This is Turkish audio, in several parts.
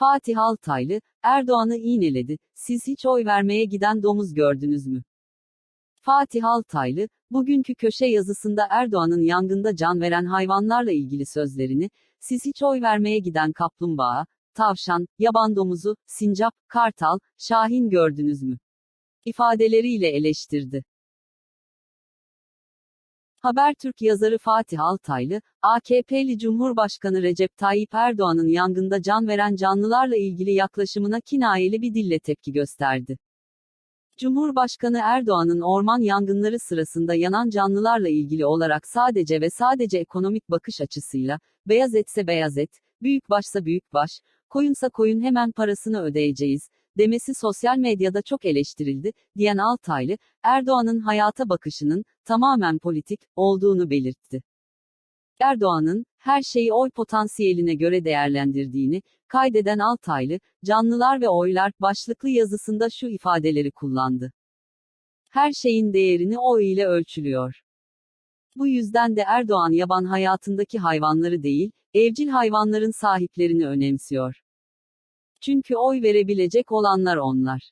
Fatih Altaylı, Erdoğan'ı iğneledi. Siz hiç oy vermeye giden domuz gördünüz mü? Fatih Altaylı, bugünkü köşe yazısında Erdoğan'ın yangında can veren hayvanlarla ilgili sözlerini, siz hiç oy vermeye giden kaplumbağa, tavşan, yaban domuzu, sincap, kartal, şahin gördünüz mü? ifadeleriyle eleştirdi. Habertürk yazarı Fatih Altaylı, AKP'li Cumhurbaşkanı Recep Tayyip Erdoğan'ın yangında can veren canlılarla ilgili yaklaşımına kinayeli bir dille tepki gösterdi. Cumhurbaşkanı Erdoğan'ın orman yangınları sırasında yanan canlılarla ilgili olarak sadece ve sadece ekonomik bakış açısıyla, beyaz etse beyaz et, büyük başsa büyük baş, koyunsa koyun hemen parasını ödeyeceğiz, demesi sosyal medyada çok eleştirildi, diyen Altaylı, Erdoğan'ın hayata bakışının, tamamen politik, olduğunu belirtti. Erdoğan'ın, her şeyi oy potansiyeline göre değerlendirdiğini, kaydeden Altaylı, canlılar ve oylar, başlıklı yazısında şu ifadeleri kullandı. Her şeyin değerini oy ile ölçülüyor. Bu yüzden de Erdoğan yaban hayatındaki hayvanları değil, evcil hayvanların sahiplerini önemsiyor. Çünkü oy verebilecek olanlar onlar.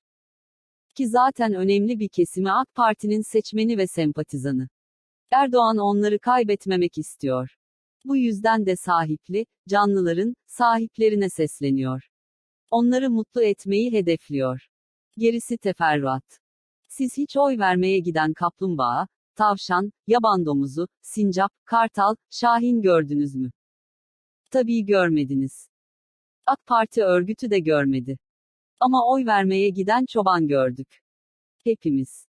Ki zaten önemli bir kesimi AK Parti'nin seçmeni ve sempatizanı. Erdoğan onları kaybetmemek istiyor. Bu yüzden de sahipli, canlıların, sahiplerine sesleniyor. Onları mutlu etmeyi hedefliyor. Gerisi teferruat. Siz hiç oy vermeye giden kaplumbağa, tavşan, yaban domuzu, sincap, kartal, şahin gördünüz mü? Tabii görmediniz. AK Parti örgütü de görmedi. Ama oy vermeye giden çoban gördük. Hepimiz.